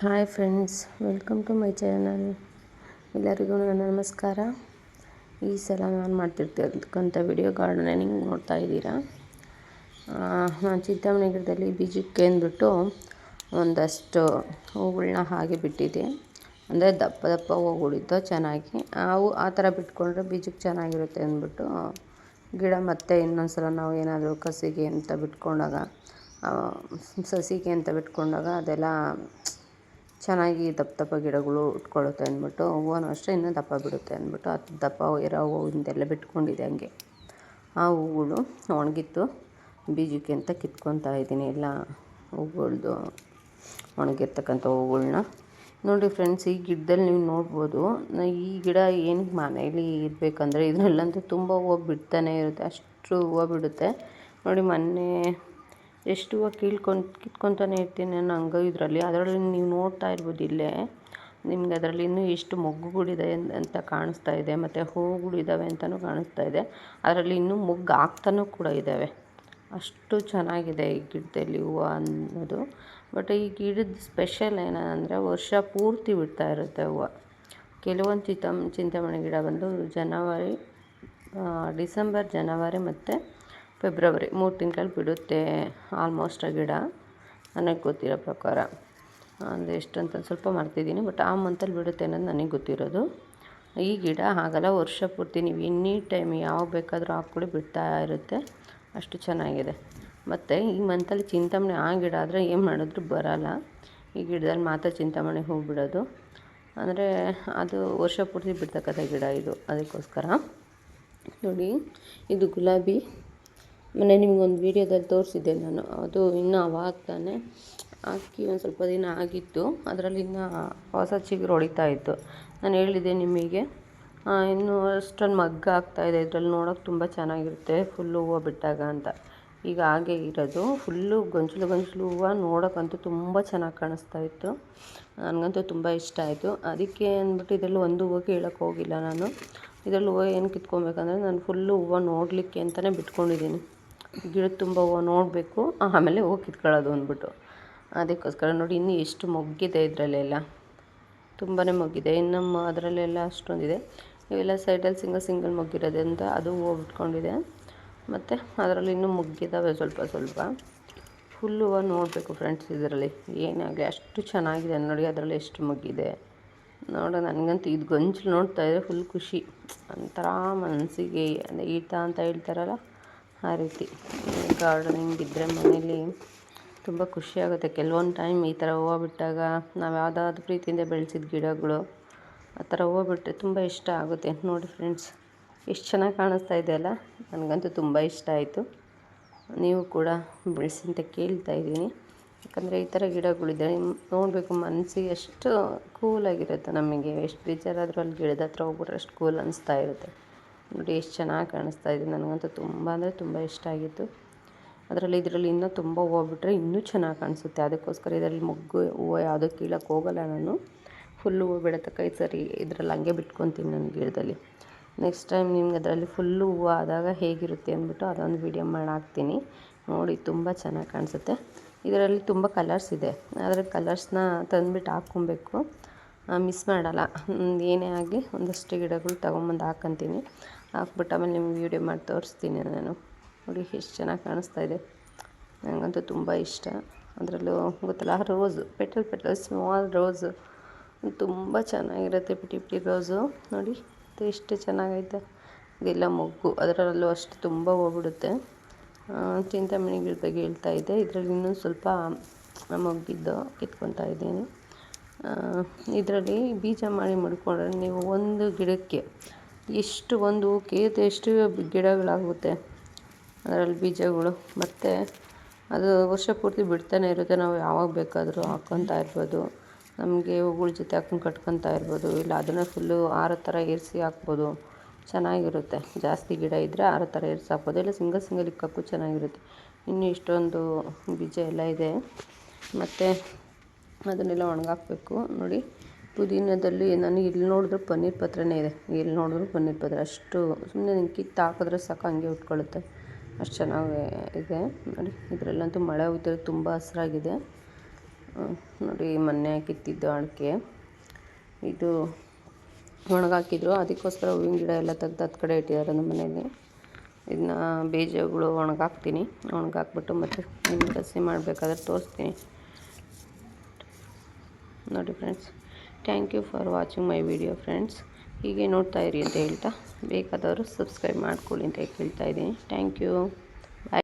Hi friends, welcome to my channel. ಎಲ್ಲರಿಗೂ ನನ್ನ ನಮಸ್ಕಾರ. ಈ ಸಲ ನಾನು ಮಾಡ್ತಿರ್ತಕ್ಕಂಥ ವಿಡಿಯೋ ಗಾರ್ಡನಿಂಗ್ ನೋಡ್ತಾ ಇದ್ದೀರಾ? ನಾನು ಚಿಂತಾಮಣಿ ಗಿಡದಲ್ಲಿ ಬೀಜಕ್ಕೆ ಅಂದ್ಬಿಟ್ಟು ಒಂದಷ್ಟು ಹೂಗಳನ್ನ ಹಾಗೆ ಬಿಟ್ಟಿದ್ದೆ. ಅಂದರೆ ದಪ್ಪ ದಪ್ಪ ಹೂಗಳಿದ್ದು ಚೆನ್ನಾಗಿ. ಅವು ಆ ಥರ ಬಿಟ್ಕೊಂಡ್ರೆ ಬೀಜಕ್ಕೆ ಚೆನ್ನಾಗಿರುತ್ತೆ ಅಂದ್ಬಿಟ್ಟು ಗಿಡ ಮತ್ತೆ ಇನ್ನೊಂದು ಸಲ ನಾವು ಏನಾದರೂ ಕಸಿಗೆ ಅಂತ ಬಿಟ್ಕೊಂಡಾಗ ಸಸಿಗೆ ಅಂತ ಬಿಟ್ಕೊಂಡಾಗ ಅದೆಲ್ಲ ಚೆನ್ನಾಗಿ ದಪ್ಪ ದಪ್ಪ ಗಿಡಗಳು ಉಟ್ಕೊಳ್ಳುತ್ತೆ ಅಂದ್ಬಿಟ್ಟು ಹೂವೂ ಅಷ್ಟೇ ಇನ್ನೂ ದಪ್ಪ ಬಿಡುತ್ತೆ ಅಂದ್ಬಿಟ್ಟು ಅದು ದಪ್ಪ ಇರೋ ಹೂವಿಂದೆಲ್ಲ ಬಿಟ್ಕೊಂಡಿದೆ ಹಂಗೆ. ಆ ಹೂಗಳು ಒಣಗಿತ್ತು ಬೀಜಕ್ಕೆ ಅಂತ ಕಿತ್ಕೊತಾ ಇದ್ದೀನಿ. ಎಲ್ಲ ಹೂಗಳ್ದು ಒಣಗಿರ್ತಕ್ಕಂಥ ಹೂಗಳ್ನ. ನೋಡಿ ಫ್ರೆಂಡ್ಸ್ ಈ ಗಿಡದಲ್ಲಿ ನೀವು ನೋಡ್ಬೋದು, ಈ ಗಿಡ ಏನಕ್ಕೆ ಮನೇಲಿ ಇರಬೇಕಂದ್ರೆ ಇದರಲ್ಲಂತೂ ತುಂಬ ಹೂವು ಬಿಡ್ತಾನೆ ಇರುತ್ತೆ, ಅಷ್ಟು ಹೂವು ಬಿಡುತ್ತೆ. ನೋಡಿ ಮೊನ್ನೆ ಎಷ್ಟು ಕೀಳ್ಕೊಂಡು ಕಿತ್ಕೊತಾನೆ ಇರ್ತೀನಿ ನಾನು ಹಂಗೆ ಇದರಲ್ಲಿ. ಅದರಲ್ಲಿ ನೀವು ನೋಡ್ತಾ ಇರ್ಬೋದು ಇಲ್ಲೇ. ನಿಮ್ಗೆ ಅದರಲ್ಲಿ ಇನ್ನೂ ಎಷ್ಟು ಮೊಗ್ಗುಗಳಿದೆ ಅಂತ ಕಾಣಿಸ್ತಾ ಇದೆ. ಮತ್ತು ಹೂವುಗಳಿದ್ದಾವೆ ಅಂತಲೂ ಕಾಣಿಸ್ತಾ ಇದೆ. ಅದರಲ್ಲಿ ಇನ್ನೂ ಮೊಗ್ಗು ಆಗ್ತಾನೂ ಕೂಡ ಇದ್ದಾವೆ ಅಷ್ಟು ಚೆನ್ನಾಗಿದೆ ಈ ಗಿಡದಲ್ಲಿ ಹೂವು ಅನ್ನೋದು. ಬಟ್ ಈ ಗಿಡದ ಸ್ಪೆಷಲ್ ಏನಂದರೆ ವರ್ಷ ಪೂರ್ತಿ ಬಿಡ್ತಾ ಇರುತ್ತೆ ಹೂವು. ಕೆಲವೊಂದು ಚಿಂತಮ್ ಚಿಂತಾಮಣಿ ಗಿಡ ಬಂದು ಜನವರಿ ಡಿಸೆಂಬರ್, ಜನವರಿ ಮತ್ತು ಫೆಬ್ರವರಿ ಮೂರು ತಿಂಗಳಲ್ಲಿ ಬಿಡುತ್ತೆ ಆಲ್ಮೋಸ್ಟ್ ಆ ಗಿಡ. ನನಗೆ ಗೊತ್ತಿರೋ ಪ್ರಕಾರ. ಅಂದರೆ ಎಷ್ಟಂತ ಸ್ವಲ್ಪ ಮಾಡ್ತಿದ್ದೀನಿ ಬಟ್ ಆ ಮಂತಲ್ಲಿ ಬಿಡುತ್ತೆ ಅನ್ನೋದು ನನಗೆ ಗೊತ್ತಿರೋದು. ಈ ಗಿಡ ಹಾಗಲ್ಲ ವರ್ಷ ಪೂರ್ತಿ ನೀವು ಎನಿ ಟೈಮ್ ಯಾವಾಗ ಬೇಕಾದರೂ ಹಾಕ್ಕೊಳ್ಳಿ ಬಿಡ್ತಾ ಇರುತ್ತೆ. ಅಷ್ಟು ಚೆನ್ನಾಗಿದೆ. ಮತ್ತು ಈ ಮಂತಲ್ಲಿ ಚಿಂತಾಮಣಿ ಆ ಗಿಡ ಆದರೆ ಏನು ಮಾಡಿದ್ರು ಬರಲ್ಲ. ಈ ಗಿಡದಲ್ಲಿ ಮಾತ್ರ ಚಿಂತಾಮಣಿ ಹೂ ಬಿಡೋದು ಅಂದರೆ ಅದು ವರ್ಷ ಪೂರ್ತಿ ಬಿಡ್ತಕ್ಕಂಥ ಗಿಡ ಇದು. ಅದಕ್ಕೋಸ್ಕರ. ನೋಡಿ, ಇದು ಗುಲಾಬಿ. ಮೊನ್ನೆ ನಿಮಗೊಂದು ವೀಡಿಯೋದಲ್ಲಿ ತೋರಿಸಿದ್ದೆ ನಾನು. ಅದು ಇನ್ನೂ ಅವಾಗ್ತಾನೆ ಅಕ್ಕಿ ಹಾಕಿ ಒಂದು ಸ್ವಲ್ಪ ದಿನ ಆಗಿತ್ತು. ಅದರಲ್ಲಿ ಇನ್ನೂ ಹೊಸ ಚಿಗುರು ಹೊಡಿತಾ ಇತ್ತು. ನಾನು ಹೇಳಿದ್ದೆ ನಿಮಗೆ. ಇನ್ನೂ ಅಷ್ಟೊಂದು ಮಗ್ಗ ಆಗ್ತಾಯಿದೆ ಇದರಲ್ಲಿ ನೋಡೋಕೆ ತುಂಬ ಚೆನ್ನಾಗಿರುತ್ತೆ. ಫುಲ್ಲು ಹೂವು ಬಿಟ್ಟಾಗ ಅಂತ. ಈಗ ಹಾಗೆ ಇರೋದು. ಫುಲ್ಲು ಗೊಂಚಲು ಗೊಂಚಲು ಹೂವು ನೋಡೋಕ್ಕಂತೂ ತುಂಬ ಚೆನ್ನಾಗಿ ಕಾಣಿಸ್ತಾ ಇತ್ತು. ನನಗಂತೂ ತುಂಬ ಇಷ್ಟ ಆಯಿತು. ಅದಕ್ಕೆ ಅಂದ್ಬಿಟ್ಟು ಇದರಲ್ಲಿ ಒಂದು ಹೂವು ಕೀಳಕ್ಕೆ ಹೋಗಿಲ್ಲ ನಾನು. ಇದರಲ್ಲಿ ಹೂವು ಏನು ಕಿತ್ಕೊಬೇಕಂದ್ರೆ ನಾನು ಫುಲ್ಲು ಹೂವು ನೋಡಲಿಕ್ಕೆ ಅಂತಲೇ ಬಿಟ್ಕೊಂಡಿದ್ದೀನಿ. ಗಿಡದ ತುಂಬ ಹೂವು ನೋಡಬೇಕು ಆಮೇಲೆ ಹೂವು ಕಿತ್ಕೊಳ್ಳೋದು ಅಂದ್ಬಿಟ್ಟು. ಅದಕ್ಕೋಸ್ಕರ ನೋಡಿ, ಇನ್ನೂ ಎಷ್ಟು ಮೊಗ್ಗಿದೆ ಇದರಲ್ಲೆಲ್ಲ. ತುಂಬಾ ಮೊಗ್ಗಿದೆ. ಇನ್ನು ಅದರಲ್ಲೆಲ್ಲ ಅಷ್ಟೊಂದಿದೆ. ಇವೆಲ್ಲ ಸೈಡಲ್ಲಿ ಸಿಂಗಲ್ ಸಿಂಗಲ್ ಮೊಗ್ಗಿರೋದ್ರಿಂದ ಅದು ಹೂವು ಬಿಟ್ಕೊಂಡಿದೆ. ಮತ್ತು ಅದರಲ್ಲಿ ಇನ್ನೂ ಮೊಗ್ಗಿದ್ದಾವೆ ಸ್ವಲ್ಪ ಸ್ವಲ್ಪ. ಫುಲ್ ಹೂವು ನೋಡಬೇಕು ಫ್ರೆಂಡ್ಸ್ ಇದರಲ್ಲಿ. ಏನಾಗಲಿ ಅಷ್ಟು ಚೆನ್ನಾಗಿದೆ ನೋಡಿ, ಅದರಲ್ಲಿ ಎಷ್ಟು ಮೊಗ್ಗಿದೆ. ನೋಡೋ, ನನಗಂತೂ ಇದು ಗೊಂಚಲು ನೋಡ್ತಾ ಇದ್ದರೆ ಫುಲ್ ಖುಷಿ. ಒಂಥರ ಮನಸ್ಸಿಗೆ ಈತ ಅಂತ ಹೇಳ್ತಾರಲ್ಲ ಆ ರೀತಿ ಗಾರ್ಡನಿಂಗ್ ಇದ್ದರೆ ಮನೇಲಿ ತುಂಬ ಖುಷಿಯಾಗುತ್ತೆ. ಕೆಲವೊಂದು ಟೈಮ್ ಈ ಥರ ಹೂವು ಬಿಟ್ಟಾಗ ನಾವು ಯಾವುದಾದ್ರು ಪ್ರೀತಿಯಿಂದ ಬೆಳೆಸಿದ ಗಿಡಗಳು ಆ ಥರ ಹೂವು ಬಿಟ್ಟರೆ ತುಂಬ ಇಷ್ಟ ಆಗುತ್ತೆ. ನೋಡಿ ಫ್ರೆಂಡ್ಸ್ ಎಷ್ಟು ಚೆನ್ನಾಗಿ ಕಾಣಿಸ್ತಾ ಇದೆಯಲ್ಲ ನನಗಂತೂ ತುಂಬ ಇಷ್ಟ ಆಯಿತು. ನೀವು ಕೂಡ ಬೆಳೆಸಿ ಅಂತ ಕೇಳ್ತಾ ಇದ್ದೀನಿ. ಯಾಕಂದರೆ ಈ ಥರ ಗಿಡಗಳಿದೆ ನೋಡಬೇಕು ಮನಸ್ಸಿಗೆ ಎಷ್ಟು ಕೂಲಾಗಿರುತ್ತೆ ನಮಗೆ. ಎಷ್ಟು ಬೇಜಾರಾದರೂ ಅಲ್ಲಿ ಗಿಡದ ಹತ್ರ ಹೋಗ್ಬಿಟ್ರೆ ಅಷ್ಟು ಕೂಲ್ ಅನಿಸ್ತಾ ಇರುತ್ತೆ. ನೋಡಿ ಎಷ್ಟು ಚೆನ್ನಾಗಿ ಕಾಣಿಸ್ತಾ ಇದೆ. ನನಗಂತೂ ತುಂಬ ಅಂದರೆ ತುಂಬ ಇಷ್ಟ ಆಗಿತ್ತು. ಅದರಲ್ಲಿ ಇದರಲ್ಲಿ ಇನ್ನೂ ತುಂಬ ಹೂವು ಬಿಟ್ಟರೆ ಇನ್ನೂ ಚೆನ್ನಾಗಿ ಕಾಣಿಸುತ್ತೆ. ಅದಕ್ಕೋಸ್ಕರ ಇದರಲ್ಲಿ ಮೊಗ್ಗು, ಹೂವು ಯಾವುದೂ ಕೀಳಕ್ಕೆ ಹೋಗಲ್ಲ ನಾನು. ಫುಲ್ ಹೂವು ಬಿಡತಕ್ಕ ಈ ಸರಿ ಇದರಲ್ಲಿ ಹಂಗೆ ಬಿಟ್ಕೊತೀನಿ ನನ್ನ ಗಿಡದಲ್ಲಿ. ನೆಕ್ಸ್ಟ್ ಟೈಮ್ ನಿಮ್ಗೆ ಅದರಲ್ಲಿ ಫುಲ್ಲು ಹೂವು ಆದಾಗ ಹೇಗಿರುತ್ತೆ ಅಂದ್ಬಿಟ್ಟು ಅದೊಂದು ವೀಡಿಯೋ ಮಾಡಿ ಹಾಕ್ತೀನಿ. ನೋಡಿ ತುಂಬ ಚೆನ್ನಾಗಿ ಕಾಣಿಸುತ್ತೆ. ಇದರಲ್ಲಿ ತುಂಬ ಕಲರ್ಸ್ ಇದೆ. ಅದರ ಕಲರ್ಸ್ನ ತಂದುಬಿಟ್ಟು ಹಾಕ್ಕೊಬೇಕು. ಮಿಸ್ ಮಾಡಲ್ಲ. ಏನೇ ಆಗಲಿ ಒಂದಷ್ಟು ಗಿಡಗಳು ತೊಗೊಂಬಂದು ಹಾಕ್ಕಂತೀನಿ ಹಾಕ್ಬಿಟ್ಟು ಆಮೇಲೆ ನಿಮ್ಗೆ ವೀಡಿಯೋ ಮಾಡಿ ತೋರಿಸ್ತೀನಿ ನಾನು. ನೋಡಿ, ಎಷ್ಟು ಚೆನ್ನಾಗಿ ಕಾಣಿಸ್ತಾ ಇದೆ. ನನಗಂತೂ ತುಂಬ ಇಷ್ಟ. ಅದರಲ್ಲೂ ಗೊತ್ತಲ್ಲ rose petal petal small rose ತುಂಬ ಚೆನ್ನಾಗಿರುತ್ತೆ ಪಿಟಿ ಪಿಟಿ ರೋಸು ನೋಡಿ ಎಷ್ಟು ಚೆನ್ನಾಗೈತೆ. ಇದೆಲ್ಲ ಮೊಗ್ಗು. ಅದರಲ್ಲೂ ಅಷ್ಟು ತುಂಬ ಹೋಗ್ಬಿಡುತ್ತೆ. ಚಿಂತಾಮಣಿ ಬಗ್ಗೆ ಹೇಳ್ತಾ ಇದ್ದೆ. ಇದರಲ್ಲಿ ಇನ್ನೂ ಸ್ವಲ್ಪ ಮೊಗ್ಗಿದ್ದು ಕಿತ್ಕೊತಾ ಇದ್ದೀನಿ. ಇದರಲ್ಲಿ ಬೀಜ ಮಾಡಿ ಮಡ್ಕೊಂಡ್ರೆ ನೀವು ಒಂದು ಗಿಡಕ್ಕೆ ಎಷ್ಟು ಒಂದು ಹೂಕ್ಕೆ ಎಷ್ಟು ಗಿಡಗಳಾಗುತ್ತೆ ಅದರಲ್ಲಿ ಬೀಜಗಳು. ಮತ್ತು ಅದು ವರ್ಷ ಪೂರ್ತಿ ಬಿಡ್ತಾನೆ ಇರುತ್ತೆ. ನಾವು ಯಾವಾಗ ಬೇಕಾದರೂ ಹಾಕ್ಕೊತಾ ಇರ್ಬೋದು. ನಮಗೆ ಹೂಗಳ ಜೊತೆ ಹಾಕೊಂಡು ಕಟ್ಕೊತಾ ಇರ್ಬೋದು. ಇಲ್ಲ ಅದನ್ನು ಫುಲ್ಲು ಆರ ಥರ ಏರಿಸಿ ಹಾಕ್ಬೋದು. ಚೆನ್ನಾಗಿರುತ್ತೆ. ಜಾಸ್ತಿ ಗಿಡ ಇದ್ದರೆ ಆರ ಥರ ಏರಿಸಿ ಹಾಕ್ಬೋದು. ಇಲ್ಲ ಸಿಂಗಲ್ ಸಿಂಗಲ್ ಇಕ್ಕಕ್ಕೂ ಚೆನ್ನಾಗಿರುತ್ತೆ. ಇನ್ನು ಇಷ್ಟೊಂದು ಬೀಜ ಎಲ್ಲ ಇದೆ. ಮತ್ತು ಅದನ್ನೆಲ್ಲ ಒಣಗಾಕಬೇಕು. ನೋಡಿ ಪುದೀನದಲ್ಲಿ ನಾನು ಇಲ್ಲಿ ನೋಡಿದ್ರು ಪನ್ನೀರ್ ಪತ್ರನೇ ಇದೆ. ಎಲ್ಲಿ ನೋಡಿದ್ರು ಪನ್ನೀರ್ ಪತ್ರ. ಅಷ್ಟು ಸುಮ್ಮನೆ ಕಿತ್ತು ಹಾಕಿದ್ರೆ ಸಾಕು, ಹಂಗೆ ಉಟ್ಕೊಳ್ಳುತ್ತೆ. ಅಷ್ಟು ಚೆನ್ನಾಗಿ ಇದೆ. ನೋಡಿ, ಇದರಲ್ಲಂತೂ ಮಳೆ ಹೋಗ್ತಿರೋದು ತುಂಬ ಹಸಿರಾಗಿದೆ. ನೋಡಿ, ಮೊನ್ನೆ ಕಿತ್ತಿದ್ದು ಅಡಿಕೆ. ಇದು ಒಣಗಾಕಿದ್ರು. ಅದಕ್ಕೋಸ್ಕರ ಹೂವಿನ ಗಿಡ ಎಲ್ಲ ತೆಗ್ದು ಹತ್ತು ಕಡೆ ಇಟ್ಟಿದ್ದಾರೆ ನಮ್ಮ ಮನೇಲಿ ಇದನ್ನ ಬೀಜಗಳು ಒಣಗಾಕ್ತೀನಿ. ಒಣಗಾಕ್ಬಿಟ್ಟು ಮತ್ತು ನಿಮ್ಗೆ ಕಸಿ ಮಾಡಬೇಕಾದ್ರೆ ತೋರಿಸ್ತೀನಿ. ನೋಡಿ friends thank you for watching my video friends ಹೀಗೆ ನೋಡ್ತಾ ಇರಿ ಅಂತ ಹೇಳ್ತಾ, ಬೇಕಾದವರು ಸಬ್ಸ್ಕ್ರೈಬ್ ಮಾಡ್ಕೊಳ್ಳಿ ಅಂತ ಕೇಳ್ತಾ ಇದ್ದೀನಿ. Thank you